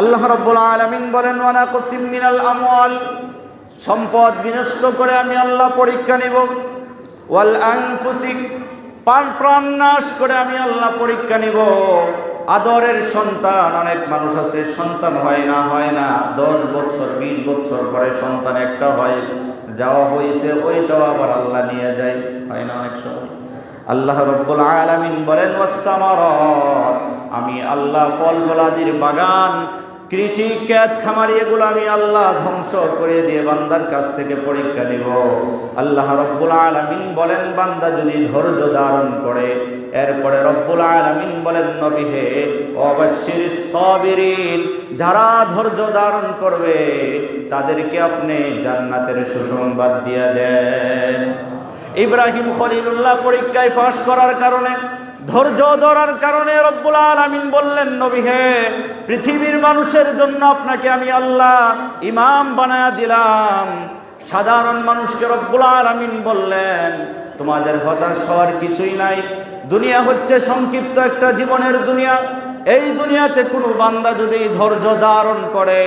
আল্লাহ রব্বুল আলমিন বলেন ওয়ানা কসিম মিনাল আমওয়াল। সম্পদ বিনষ্ট করে আমি আল্লাহ পরীক্ষা নিব। ওয়াল আনফুসিক প্রাণ প্রাণ নাশ করে আমি আল্লাহ পরীক্ষা নিব। আদরের সন্তান, অনেক মানুষ আছে, সন্তান হয় না হয় না। দশ বছর বিশ বছর পরে সন্তান একটা হয়, যাওয়া হয়েছে ওইটাও আবার আল্লাহ নিয়ে যায়। হয় না অনেক সময়? আল্লাহ রব্বুল আলামিন বলেন আমি আল্লাহ ফল ফলাদির বাগান কৃষি ক্যাত খামারি, এগুলো আমি আল্লাহ ধ্বংস করে দিয়ে বান্দার কাছ থেকে পরীক্ষা নিব। আল্লাহ রব্বুল আলমিন বলেন, বান্দা যদি ধৈর্য ধারণ করে, এরপরে রব্বুল আলামিন বলেন, নবী হে অবশ্যির সাবিরিন, যারা ধৈর্য ধারণ করবে, তাদেরকে আপনি জান্নাতের সুসংবাদ দিয়ে দেন। ইব্রাহিম খলিলুল্লাহ পরীক্ষায় ফাঁস করার কারণে ধৈর্য ধরার কারণে রব্বুল আলামিন বললেন, নবী হে, পৃথিবীর মানুষের জন্য আপনাকে আমি আল্লাহ ইমাম বানায়া দিলাম। সাধারণ মানুষকে রব্বুল আলামিন বললেন, তোমাদের হতাশ হওয়ার কিছুই নাই। দুনিয়া হচ্ছে সংক্ষিপ্ত একটা জীবনের দুনিয়া। এই দুনিয়াতে কোনো বান্দা যদি ধৈর্য ধারণ করে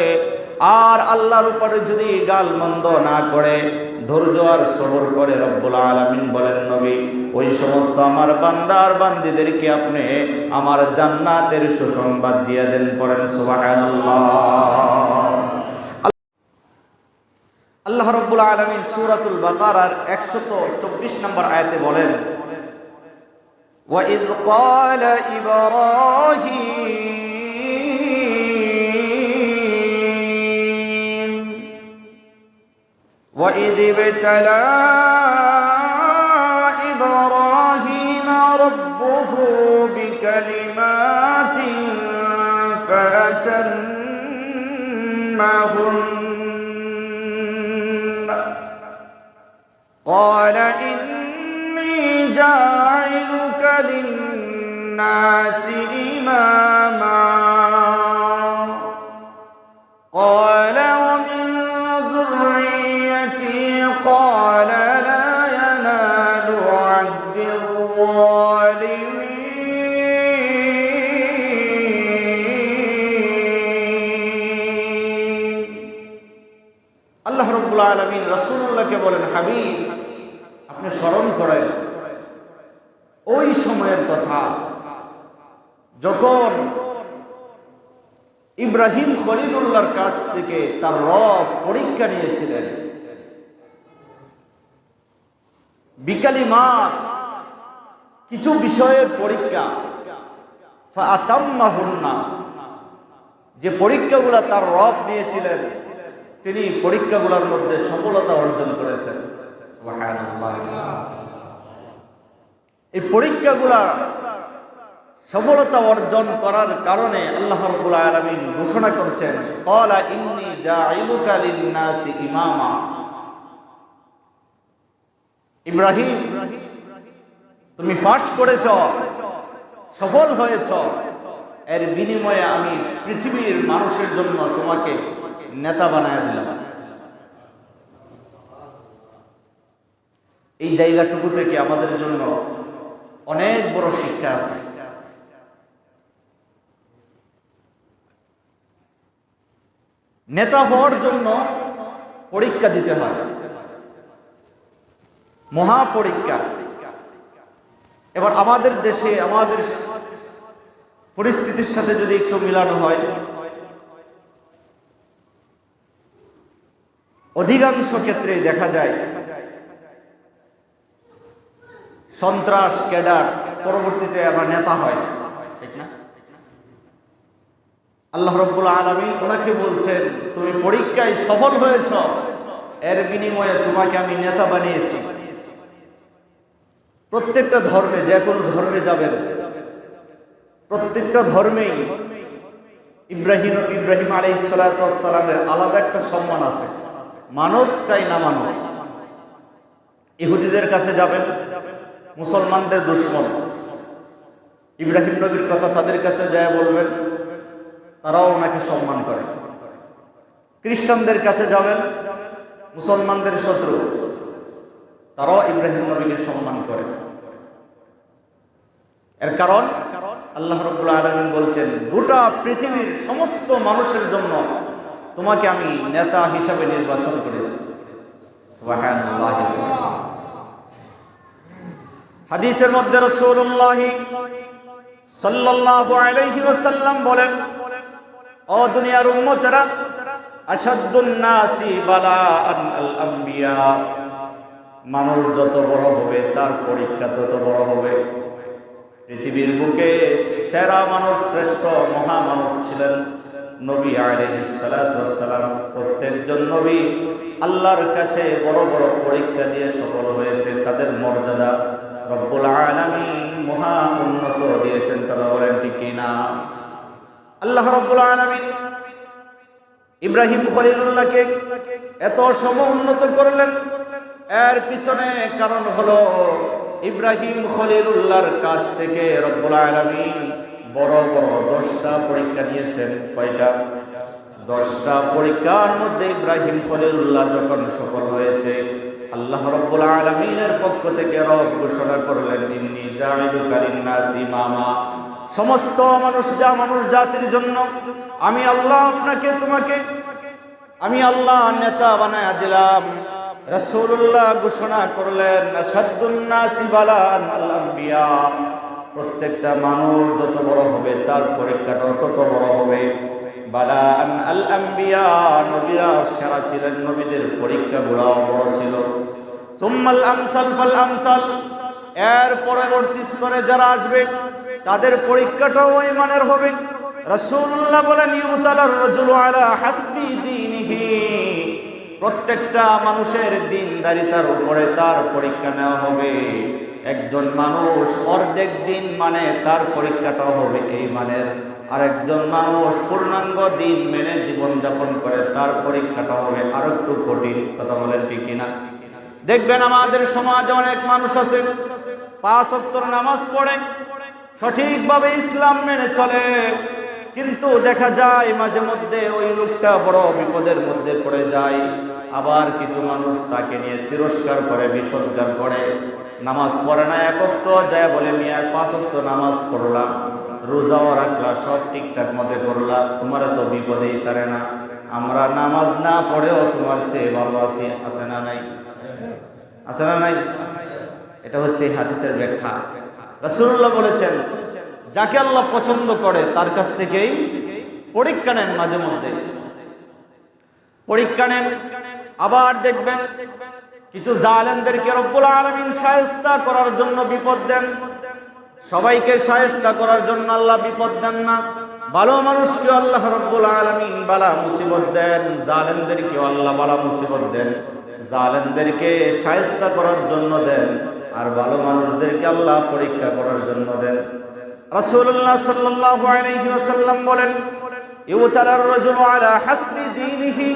আর আল্লাহর উপরে যদি গাল মন্দ না করে ধৈর্য আর সবর করে রব্বুল আলামিন বলেন নবী ওই সমস্ত আমার বান্দার বান্দিদেরকে আপনি আমার জান্নাতের সুসংবাদ দিয়ে দেন পড়েন সুবহানাল্লাহ আল্লাহ রব্বুল আলামিন সূরাতুল বাকারার 124 নম্বর আয়াতে বলেন وإذ قال إبراهيم وإذ ابتلى إبراهيم ربه بكلمات فأتمهن قال إني جاعلك للناس إماما রসুল্লাহকে বলেন, হাবিব, আপনি স্মরণ করেন। ওই সময়ের কথা, যখন ইব্রাহিম খলিলুল্লাহর কাছ থেকে তার রব পরীক্ষা নিয়েছিলেন। বিকালি মা, কিছু বিষয়ের পরীক্ষা। ফাতাম্মাহুন্না, যে পরীক্ষাগুলো তার রব নিয়েছিলেন তিনি পরীক্ষাগুলোর মধ্যে সফলতা অর্জন করেছেন। এই পরীক্ষাগুলা সফলতা অর্জন করার কারণে আল্লাহ রাব্বুল ঘোষণা করছেন লিন-নাসি ইমামা। ইব্রাহিম, তুমি ফাঁস করেছ, সফল হয়েছ। এর বিনিময়ে আমি পৃথিবীর মানুষের জন্য তোমাকে নেতা বানায় দিলাম। এই জায়গাটুকু থেকে আমাদের জন্য অনেক বড় শিক্ষা আছে। নেতা হওয়ার জন্য পরীক্ষা দিতে হয়। মহাপরীক্ষা। এবার আমাদের দেশে, আমাদের পরিস্থিতির সাথে যদি একটু মিলানো হয় অধিকাংশ ক্ষেত্রে দেখা যায়, সন্ত্রাস, ক্যাডার পরবর্তীতে আবার নেতা হয়। আল্লাহ রব্বুল আলমী ওনাকে বলছেন, তুমি পরীক্ষায় সফল হয়েছ। এর বিনিময়ে তোমাকে আমি নেতা বানিয়েছি। প্রত্যেকটা ধর্মে যে কোনো ধর্মে যাবেন। প্রত্যেকটা ধর্মেই ইব্রাহিম ইব্রাহিম আলী সালামের আলাদা একটা সম্মান আছে। মানব চাই না মানব। ইহুদিদের কাছে যাবেন, মুসলমানদের দুশ্মন। ইব্রাহিম নবীর কথা তাদের কাছে যায় বলবেন, তারাও ওনাকে সম্মান করে। খ্রিস্টানদের কাছে যাবেন, মুসলমানদের শত্রু। তারাও ইব্রাহিম নবীকে সম্মান করে। এর কারণ, আল্লাহ রব্বুল আলমিন বলছেন, গোটা পৃথিবীর সমস্ত মানুষের জন্য তোমাকে আমি নেতা হিসাবে নির্বাচন করেছি। হাদিসের মধ্যে বলেন, ও দুনিয়ার উম্মতেরা মানুষ যত বড় হবে, তার পরীক্ষা তত বড় হবে। পৃথিবীর বুকে সেরা মানুষ, শ্রেষ্ঠ মহামানব ছিলেন। নবী আলাইহিসসালাম প্রত্যেকজন নবী আল্লাহর কাছে বড় বড় পরীক্ষা দিয়ে সফল হয়েছে তাদের মর্যাদা রব্বুল আলামিন মহা উন্নত দিয়েছেন, কথা বলেন ঠিক কিনা? আল্লাহ রব্বুল আলামিন ইব্রাহিম খলিলুল্লাহকে এত সম উন্নত করলেন। এর পিছনে কারণ হলো ইব্রাহিম খলিলুল্লাহর কাছ থেকে রব্বুল আলামিন বড় বড় দশটা পরীক্ষা নিয়েছেন, কয়টা? দশটা পরীক্ষার মধ্যে ইব্রাহিম খলিলুল্লাহ যখন সফল হয়েছে, আল্লাহ রব্বুল আলমিনের পক্ষ থেকে রব ঘোষণা করলেন, ইন্নি জামিলুকা লিন্নাসি মামা। সমস্ত মানুষ যা মানুষ জাতির জন্য, আমি আল্লাহ আপনাকে, তোমাকে, আমি আল্লাহ নেতা বানায় দিলাম। রাসূলুল্লাহ ঘোষণা করলেন সাদ্দুন্নাসি বালান আল-আম্বিয়া। প্রত্যেকটা মানুষ যত বড় হবে, তার পরীক্ষাটা তত বড় হবে। বালান আল আম্বিয়া, নবীরা সেরা ছিলেন, নবীদের পরীক্ষাগুলোও বড় ছিল। এর পরবর্তী স্তরে যারা আসবে, তাদের পরীক্ষাটাও মানের হবে। রাসূলুল্লাহ বলেন ইউতালার রাজুলু আলা হাসবি দীনিহি। প্রত্যেকটা মানুষের দিনদারিতার উপরে, তার পরীক্ষা নেওয়া হবে। একজন মানুষ অর্ধেক দিন মানে তার পরীক্ষাটা হবে এই মানের। আরেকজন মানুষ পূর্ণাঙ্গ দিন মেনে জীবনযাপন করে তার পরীক্ষাটা হবে আরও একটু কঠিন, কথা বলেন ঠিক কিনা? দেখবেন আমাদের সমাজে অনেক মানুষ আছে পাঁচ অক্তর নামাজ পড়ে, সঠিকভাবে ইসলাম মেনে চলে, কিন্তু দেখা যায় মাঝে মধ্যে ওই লোকটা বড় বিপদের মধ্যে পড়ে যায়। আবার কিছু মানুষ তাকে নিয়ে তিরস্কার করে, বিসর্জন করে। নামাজ পড়ে না একত্র যায় বলে মিয়া পাঁচ অক্ত নামাজ পড়লা। রোজাও রাখলা, সব ঠিকঠাক মতে করলা। তোমার তো বিপদেই সারে না। আমরা নামাজ না পড়েও তোমার চেয়ে ভালো আছি, আছে না নাই? আছে না নাই? এটা হচ্ছে হাদিসের ব্যাখ্যা। রাসূলুল্লাহ বলেছেন, যাকে আল্লাহ পছন্দ করে, তার কাছ থেকেই পরীক্ষা নেন মাঝে মধ্যে। পরীক্ষা নেন। আবার দেখবেন কিছু জালেমদেরকে রব্বুল আলামিন শায়েস্তা করার জন্য বিপদ দেন। সবাইকে শায়েস্তা করার জন্য আল্লাহ বিপদ দেন না। ভালো মানুষকে আল্লাহ রব্বুল আলমিন বালা মুসিবত দেন জালেমদেরকে আল্লাহ বালা মুসিবত দেন। জালেমদেরকে শায়েস্তা করার জন্য দেন, আর ভালো মানুষদেরকে আল্লাহ পরীক্ষা করার জন্য দেন। রাসূলুল্লাহ সাল্লাল্লাহু আলাইহি ওয়াসাল্লাম বলেন, ইউতালার রাজুলু আলা হাসবি দীনিহি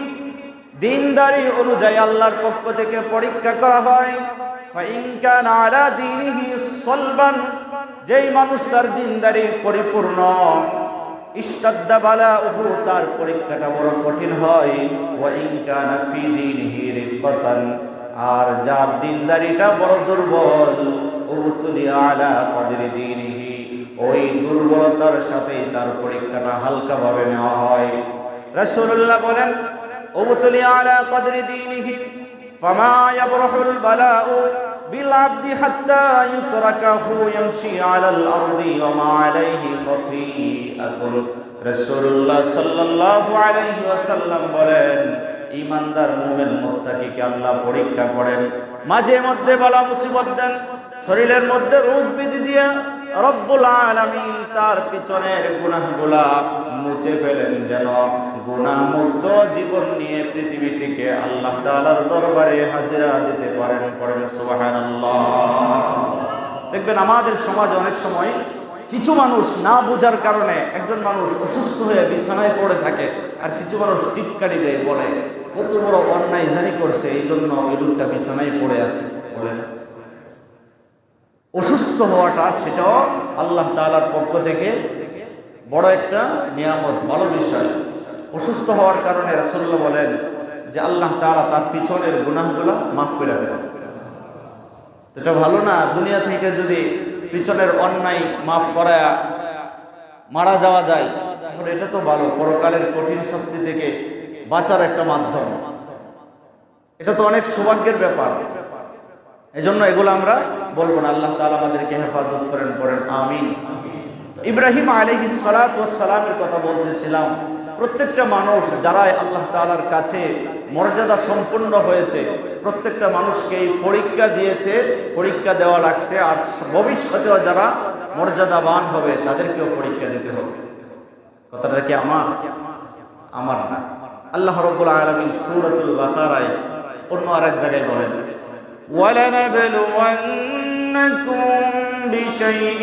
দিনদারি অনুযায়ী আল্লাহর পক্ষ থেকে পরীক্ষা করা হয়। যেই মানুষটার দিনদারি পরিপূর্ণ ইস্তাদ্দা বালা উহু তার পরীক্ষাটা বড় কঠিন হয়। আর যার দিনদারিটা বড় দুর্বল আলা ওই দুর্বলতার সাথে তার পরীক্ষাটা হালকা ভাবে নেওয়া হয়। রাসূলুল্লাহ বলেন আবদি হাত্তা ইউতরাকাহু ইয়ামশি আলাল আরদি ওয়া মা আলাইহি খতিআতুন। রাসূলুল্লাহ সাল্লাল্লাহু আলাইহি ওয়াসাল্লাম বলেন ইমানদার মুমিন মুত্তাকিকে আল্লাহ পরীক্ষা করেন। মাঝে মধ্যে বালা মুসিবত দেন, শরীরের মধ্যে রোগ বিধি দিয়ে রব্বুল আলামিন তার পিছনের গুনাহগুলা মুছে ফেলেন যেন গুনাহমুক্ত জীবন নিয়ে পৃথিবী থেকে আল্লাহ তাআলার দরবারে হাজিরা দিতে পারেন, পড়েন সুবহানাল্লাহ। দেখবেন আমাদের সমাজে অনেক সময় কিছু মানুষ না বোঝার কারণে একজন মানুষ অসুস্থ হয়ে বিছানায় পড়ে থাকে আর কিছু মানুষ টিটকারি দেয়, বলে, কত বড় অন্যায় জানি করছে এই জন্য ওই লোকটা বিছানায় পড়ে আছে। বলেন। অসুস্থ হওয়াটা, সেটাও আল্লাহ তাআলার পক্ষ থেকে বড় একটা নিয়ামত, ভালো বিষয়। অসুস্থ হওয়ার কারণে রাসূলুল্লাহ বলেন যে আল্লাহ তাআলা তার পিছনের গুনাহগুলো মাফ করে দেন। এটা ভালো না? দুনিয়া থেকে যদি পিছনের অন্যায় মাফ করা মারা যাওয়া যায় এটা তো ভালো। পরকালের কঠিন শাস্তি থেকে বাঁচার একটা মাধ্যম। এটা তো অনেক সৌভাগ্যের ব্যাপার। এজন্য এগুলো আমরা বলব না। আল্লাহ তালা আমাদেরকে হেফাজত করেন করেন আমিন। ইব্রাহিম ওয়াস সালামের কথা বলতেছিলাম। প্রত্যেকটা মানুষ যারা আল্লাহ তাআলার কাছে মর্যাদা সম্পন্ন হয়েছে প্রত্যেকটা মানুষকে এই পরীক্ষা দিয়েছে পরীক্ষা দেওয়া লাগছে আর ভবিষ্যতেও যারা মর্যাদাবান হবে তাদেরকেও পরীক্ষা দিতে হবে কথাটা কি আমার আমার না আল্লাহ রব্বুল আলামিন সূরাতুল বাকারায় অন্য আরেক জায়গায় বলেন ولنبلونكم بشيء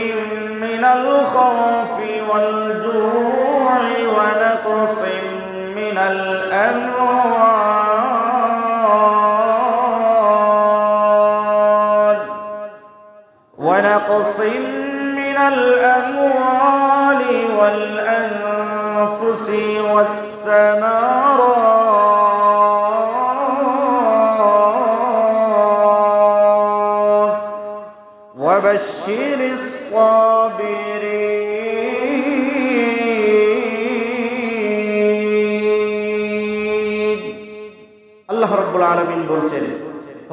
من الخوف والجوع ونقص من الأموال. ونقص من الأموال والأنفس والثمرات.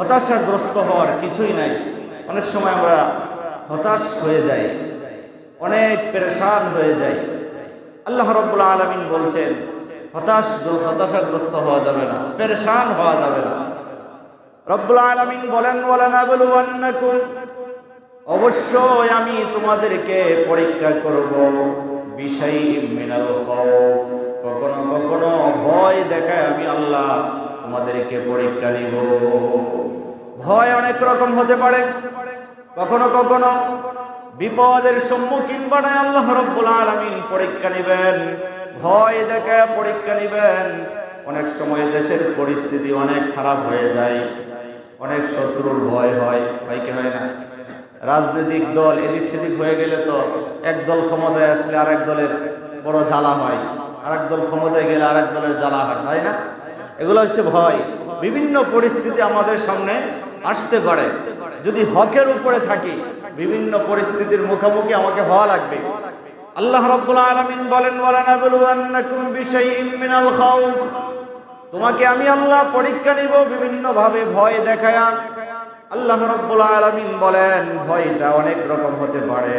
হতাশাগ্রস্ত হওয়ার কিছুই নাই। অনেক সময় আমরা হতাশ হয়ে যাই। অনেক পেরেশান হয়ে যাই। আল্লাহ রব্বুল আলমিন বলছেন, হতাশ হতাশাগ্রস্ত হওয়া যাবে না, পেরেশান হওয়া যাবে না। রব্বুল আলমিন বলেন বলেন অবশ্যই আমি তোমাদেরকে পরীক্ষা করব বিষয় মিনাল কখনো কখনো ভয় দেখায় আমি আল্লাহ তোমাদেরকে পরীক্ষা নিব। ভয় অনেক রকম হতে পারে। কখনো কখনো বিপদের সম্মুখীন বানায় আল্লাহ রব্বুল আলামিন পরীক্ষা নেবেন। ভয় দেখায় পরীক্ষা নেবেন। অনেক সময় দেশের পরিস্থিতি অনেক খারাপ হয়ে যায়। অনেক শত্রুর ভয় হয়। হয় কি হয় না? রাজনৈতিক দল এদিক সেদিক হয়ে গেলে তো এক দল ক্ষমতায় আসলে আরেক দলের বড় জ্বালা হয়। আরেক দল ক্ষমতায় গেলে আরেক দলের জ্বালা হয়। তাই না? এগুলো হচ্ছে ভয়। বিভিন্ন পরিস্থিতি আমাদের সামনে আসতে পারে। যদি হকের উপরে থাকি, বিভিন্ন পরিস্থিতির মুখোমুখি আমাকে হওয়া লাগবে। আল্লাহ রাব্বুল আলামিন বলেন ওয়ালানাবলুয়ান্নাকুম বিশাইইম মিনাল খাউফ। তোমাকে আমি আল্লাহ পরীক্ষা নিব বিভিন্ন ভাবে ভয় দেখায়া। আল্লাহ রব্বুল আলামিন বলেন, ভয়টা অনেক রকম হতে পারে।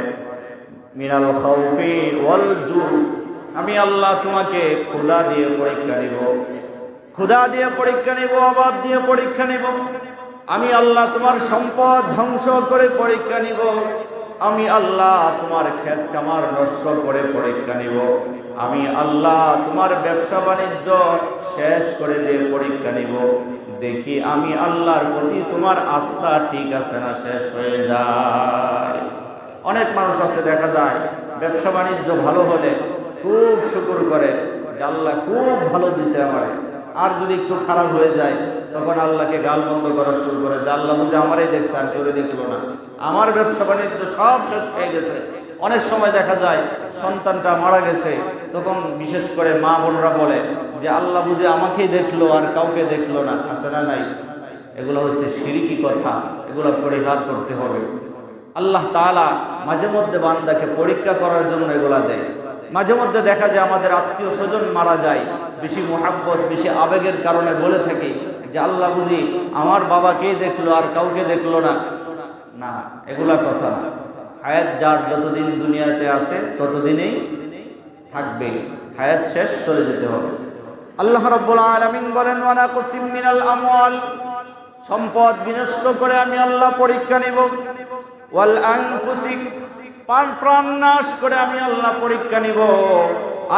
মিনাল খাউফি ওয়াল জু। আমি আল্লাহ তোমাকে ক্ষুধা দিয়ে পরীক্ষা নিব। ক্ষুধা দিয়ে পরীক্ষা নিব অভাব দিয়ে পরীক্ষা নিব। আমি আল্লাহ তোমার সম্পদ ধ্বংস করে পরীক্ষা নিব। আমি আল্লাহ তোমার ক্ষেত কামার নষ্ট করে পরীক্ষা নিব। আমি আল্লাহ তোমার ব্যবসা বাণিজ্য শেষ করে দিয়ে পরীক্ষা নিব। দেখি আমি আল্লাহর প্রতি তোমার আস্থা ঠিক আছে না শেষ হয়ে যায়। অনেক মানুষ আছে, দেখা যায়, ব্যবসা বাণিজ্য ভালো হলে খুব শুকুর করে আল্লাহ খুব ভালো দিছে আমার। আর যদি একটু খারাপ হয়ে যায়, তখন আল্লাহকে গাল বন্ধ করা শুরু করে। যে আল্লাহ বুঝে আমারই দেখছে, আর কেউ দেখল না। আমার ব্যবসা বাণিজ্য সব শেষ হয়ে গেছে। অনেক সময় দেখা যায়, সন্তানটা মারা গেছে, তখন বিশেষ করে মা বোনরা বলে যে, আল্লাহ বুঝে আমাকেই দেখল, আর কাউকে দেখল না। আছে না নাই? এগুলো হচ্ছে সিরিকি কথা, এগুলো পরিহার করতে হবে। আল্লাহ তাআলা মাঝে মধ্যে বান্দাকে পরীক্ষা করার জন্য এগুলা দেয়। মাঝে মধ্যে দেখা যায়, আমাদের আত্মীয় স্বজন মারা যায় বেশি মোহাব্বত, বেশি আবেগের কারণে বলে থাকি যে আল্লাহ বুঝি আমার বাবাকেই দেখল আর কাউকে দেখল না। না, এগুলা কথা না। হায়াত যার যতদিন দুনিয়াতে আছে, ততদিনেই থাকবে। হায়াত শেষ, চলে যেতে হবে। আল্লাহ রাব্বুল আলামিন বলেন ওয়ানা কুসিম মিনাল আমওয়াল। সম্পদ বিনষ্ট করে আমি আল্লাহ পরীক্ষা নিব। ওয়াল আনফুসিক। প্রাণ নাশ করে আমি আল্লাহ পরীক্ষা নিব।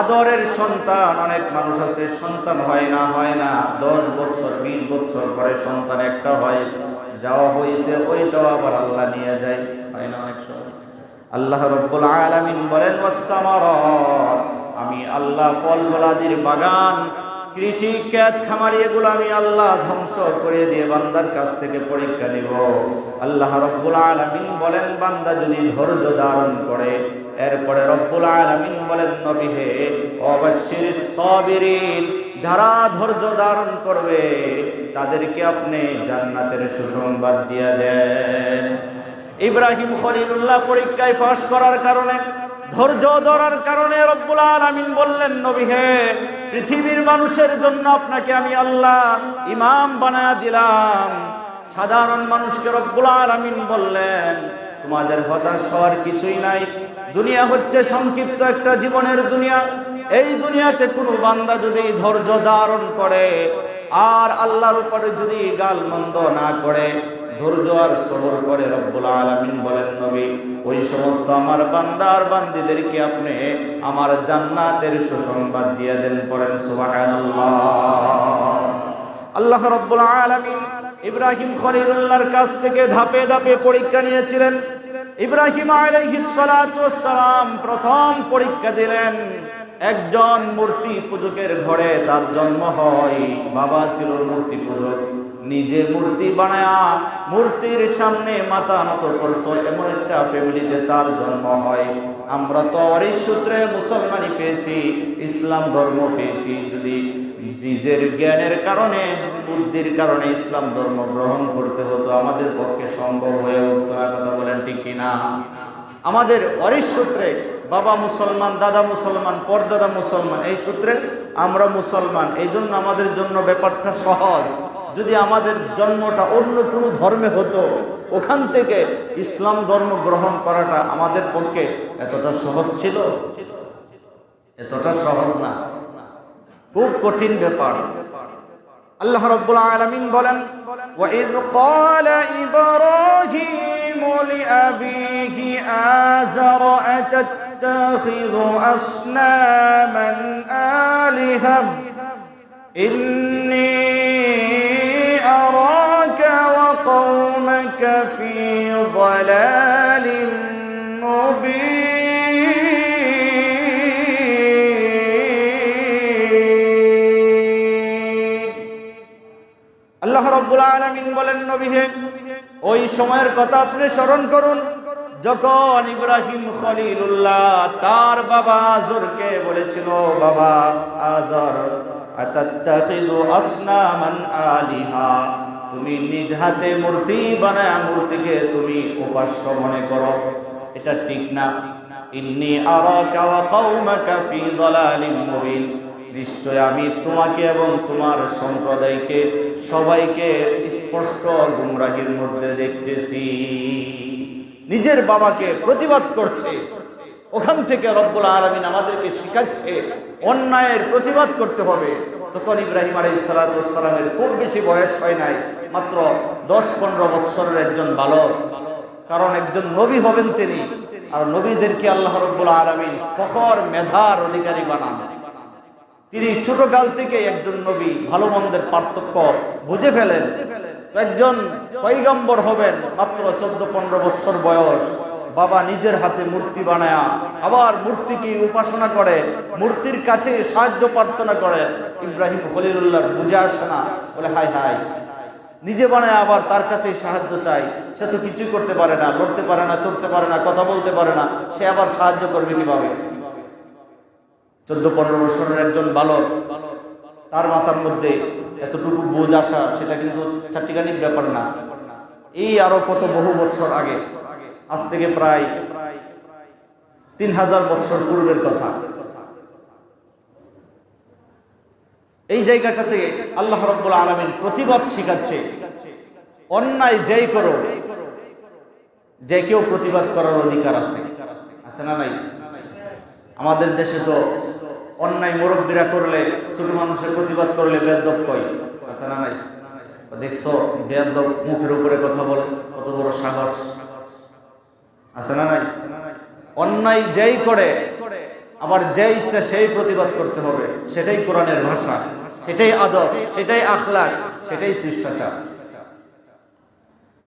আদরের সন্তান, অনেক মানুষ আছে, সন্তান হয় না হয় না। দশ বছর বিশ বছর পরে সন্তান একটা হয়, যাওয়া হয়েছে, ওইটাও আবার আল্লাহ নিয়ে যায়, হয় না অনেক সময়? আল্লাহ রব্বুল আলামিন বলেন আমি আল্লাহ ফল ফলাদির বাগান, কৃষি ক্যাত খামারি, এগুলো আমি আল্লাহ ধ্বংস করে দিয়ে বান্দার কাছ থেকে পরীক্ষা নিব। আল্লাহ রব্বুল আলামিন বলেন, বান্দা যদি ধৈর্য ধারণ করে এরপরে রব্বুল আলামিন বলেন, নবী হে অবশ্যই সাবিরিন, যারা ধৈর্য ধারণ করবে, তাদেরকে আপনি জান্নাতের সুসংবাদ দিয়ে দেন। ইব্রাহিম খলিলুল্লাহ পরীক্ষায় ফাঁস করার কারণে, ধৈর্য ধরার কারণে রব্বুল আলামিন বললেন, নবী হে, পৃথিবীর মানুষের জন্য আপনাকে আমি আল্লাহ ইমাম বানায়া দিলাম। সাধারণ মানুষকে রব্বুল আলামিন বললেন তোমাদের হতাশ হওয়ার কিছুই নাই। দুনিয়া হচ্ছে সংক্ষিপ্ত একটা জীবনের দুনিয়া। এই দুনিয়াতে কোনো বান্দা যদি ধৈর্য ধারণ করে, আর আল্লাহর উপরে যদি গাল মন্দ না করে, ধৈর্য আর সবর করে রব্বুল আলামিন বলেন নবী, ওই সমস্ত আমার বান্দার বান্দিদেরকে আপনি আমার জান্নাতের সুসংবাদ দিয়ে দেন, পড়েন সুবহানাল্লাহ। আল্লাহ রব্বুল আলামিন ইব্রাহিম খলিলুল্লাহর কাছ থেকে ধাপে ধাপে পরীক্ষা নিয়েছিলেন। ইব্রাহিম সালাতু প্রথম পরীক্ষা দিলেন, একজন মূর্তি পূজকের ঘরে তার জন্ম হয়। বাবা ছিল মূর্তি পূজক, নিজে মূর্তি বানায়া মূর্তির সামনে মাথা নত করতো, এমন একটা ফ্যামিলিতে তার জন্ম হয়। আমরা তো অরিস সূত্রে মুসলমানি পেয়েছি, ইসলাম ধর্ম পেয়েছি। যদি নিজের জ্ঞানের কারণে, বুদ্ধির কারণে ইসলাম ধর্ম গ্রহণ করতে হতো। আমাদের পক্ষে সম্ভব হয়ে উঠতো না, কথা বলেন ঠিক কিনা? আমাদের অরিস সূত্রে বাবা মুসলমান, দাদা মুসলমান, পরদাদা মুসলমান, এই সূত্রে আমরা মুসলমান। এই জন্য আমাদের জন্য ব্যাপারটা সহজ। যদি আমাদের জন্মটা অন্য কোনো ধর্মে হতো, ওখান থেকে ইসলাম ধর্ম গ্রহণ করাটা আমাদের পক্ষে এতটা সহজ ছিল? এতটা সহজ না। খুব কঠিন ব্যাপার আল্লাহ রাব্বুল আলামিন বলেন وإذ قال إبراهيم لأبيه آزر أتتخذ أصناما آلهة إني أراك وقومك في ضلال আলামিন বলেন নবী হে ওই সময়ের কথা আপনি স্মরণ করুন। যখন ইব্রাহিম খলিলুল্লাহ তার বাবা আজরকে বলেছিল, বাবা আজর আলিহা। তুমি নিজ হাতে মূর্তি বানায় মূর্তিকে তুমি উপাস্য মনে করো। এটা ঠিক না। ইন্নি আরাকা ওয়া কওমাকা ফি দালালিম মুবিন। নিশ্চয় আমি তোমাকে এবং তোমার সম্প্রদায়কে সবাইকে স্পষ্ট গুমরাহির মধ্যে দেখতেছি। নিজের বাবাকে প্রতিবাদ করছে। ওখান থেকে রব্বুল আলমিন আমাদেরকে শিখাচ্ছে, অন্যায়ের প্রতিবাদ করতে হবে। তখন ইব্রাহিম আলাই সালাতামের খুব বেশি বয়স হয় নাই, মাত্র দশ পনেরো বৎসরের একজন বালক। কারণ একজন নবী হবেন তিনি, আর নবীদেরকে আল্লাহ রব্বুল আলমিন ফখর, মেধার অধিকারী বানান তিনি ছোটকাল থেকে একজন নবী ভালো মন্দের পার্থক্য বুঝে ফেলেন। একজন পৈগম্বর হবেন মাত্র চোদ্দ পনেরো বছর বয়স। বাবা নিজের হাতে মূর্তি বানায়া, আবার মূর্তিকে উপাসনা করে, মূর্তির কাছে সাহায্য প্রার্থনা করে। ইব্রাহিম খলিলুল্লাহ বুঝে আসে না, বলে হাই হাই নিজে বানায় আবার তার কাছে সাহায্য চাই সে তো কিছুই করতে পারে না, লড়তে পারে না, চড়তে পারে না, কথা বলতে পারে না। সে আবার সাহায্য করবে কীভাবে? চোদ্দ, পনেরো বছরের একজন বালক, তার মাথার মধ্যে এতটুকু বোঝ আসা, সেটা কিন্তু চারটিখানির ব্যাপার না। এই আরও কত বহু বছর আগে, আজ থেকে প্রায় তিন হাজার বছর পূর্বের কথা। এই জায়গাটাতে আল্লাহ রব্বুল আলমিন প্রতিবাদ শিখাচ্ছে, অন্যায় যেই করো, যে কেউ প্রতিবাদ করার অধিকার আছে। আছে না নাই? আমাদের দেশে তো অন্যায় মুরব্বীরা করলে, ছোট মানুষের প্রতিবাদ করলে বেদব কয়? আছে না নাই? দেখছ বেদব মুখের উপরে কথা বলে, কত বড় সাহস। আছে না নাই? অন্যায় যেই করে, আবার যে ইচ্ছা সেই প্রতিবাদ করতে হবে। সেটাই কোরআনের ভাষা, সেটাই আদব, সেটাই আখলাক, সেটাই শিষ্টাচার।